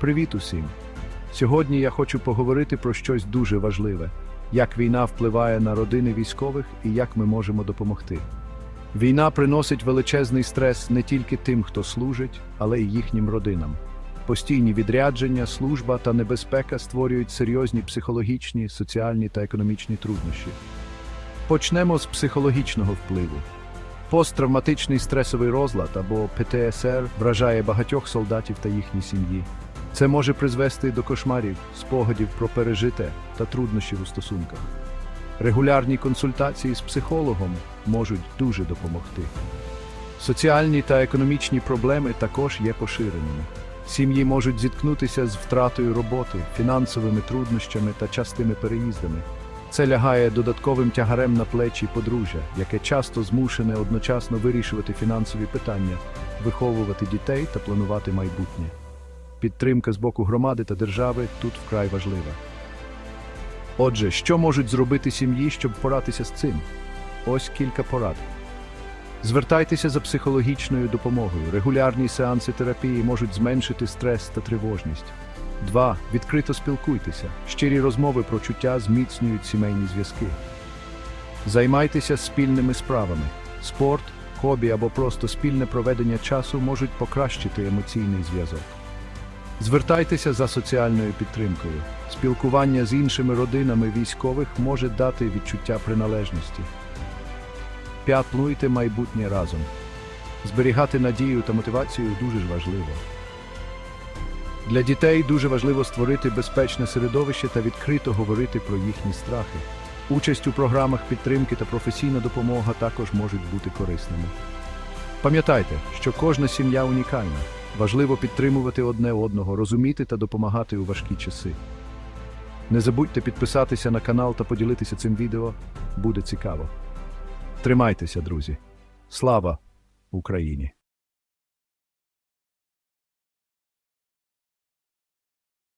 Привіт усім! Сьогодні я хочу поговорити про щось дуже важливе: як війна впливає на родини військових і як ми можемо допомогти. Війна приносить величезний стрес не тільки тим, хто служить, але й їхнім родинам. Постійні відрядження, служба та небезпека створюють серйозні психологічні, соціальні та економічні труднощі. Почнемо з психологічного впливу. Посттравматичний стресовий розлад або ПТСР вражає багатьох солдатів та їхні сім'ї. Це може призвести до кошмарів, спогадів про пережите та труднощів у стосунках. Регулярні консультації з психологом можуть дуже допомогти. Соціальні та економічні проблеми також є поширеними. Сім'ї можуть зіткнутися з втратою роботи, фінансовими труднощами та частими переїздами. Це лягає додатковим тягарем на плечі подружжя, яке часто змушене одночасно вирішувати фінансові питання, виховувати дітей та планувати майбутнє. Підтримка з боку громади та держави тут вкрай важлива. Отже, що можуть зробити сім'ї, щоб впоратися з цим? Ось кілька порад. Звертайтеся за психологічною допомогою. Регулярні сеанси терапії можуть зменшити стрес та тривожність. 2. Відкрито спілкуйтеся. Щирі розмови про чуття зміцнюють сімейні зв'язки. Займайтеся спільними справами. Спорт, хобі або просто спільне проведення часу можуть покращити емоційний зв'язок. Звертайтеся за соціальною підтримкою. Спілкування з іншими родинами військових може дати відчуття приналежності. 5. Плануйте майбутнє разом. Зберігати надію та мотивацію дуже ж важливо. Для дітей дуже важливо створити безпечне середовище та відкрито говорити про їхні страхи. Участь у програмах підтримки та професійна допомога також можуть бути корисними. Пам'ятайте, що кожна сім'я унікальна. Важливо підтримувати одне одного, розуміти та допомагати у важкі часи. Не забудьте підписатися на канал та поділитися цим відео. Буде цікаво. Тримайтеся, друзі. Слава Україні!